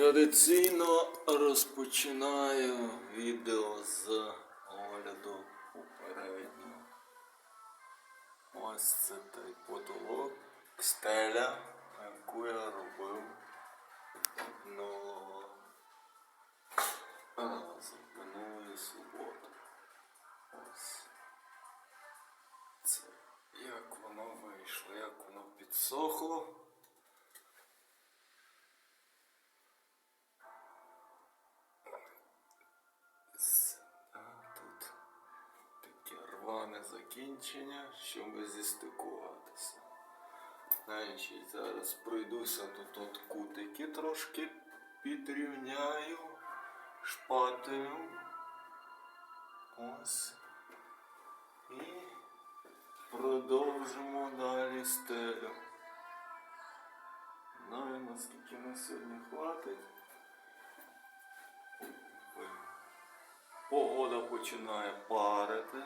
Традиційно розпочинаю відео з огляду попереднього. Ось це той потолок, стеля, яку я робив минулого разу, минулої суботи. Ось. Це як воно вийшло, як воно підсохло. Таке закінчення, щоб зістикуватися. Значить, зараз пройдуся тут от кутики трошки підрівняю шпателем. Ось. І продовжимо далі стелю. Знаю, наскільки на сьогодні хватить. Погода починає парити.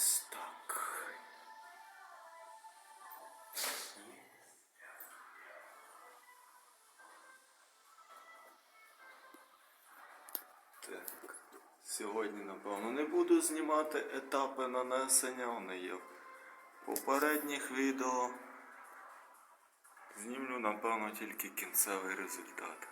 Ось так. Так. Сьогодні, напевно, не буду знімати етапи нанесення, вони є в попередніх відео. Знімлю, напевно, тільки кінцевий результат.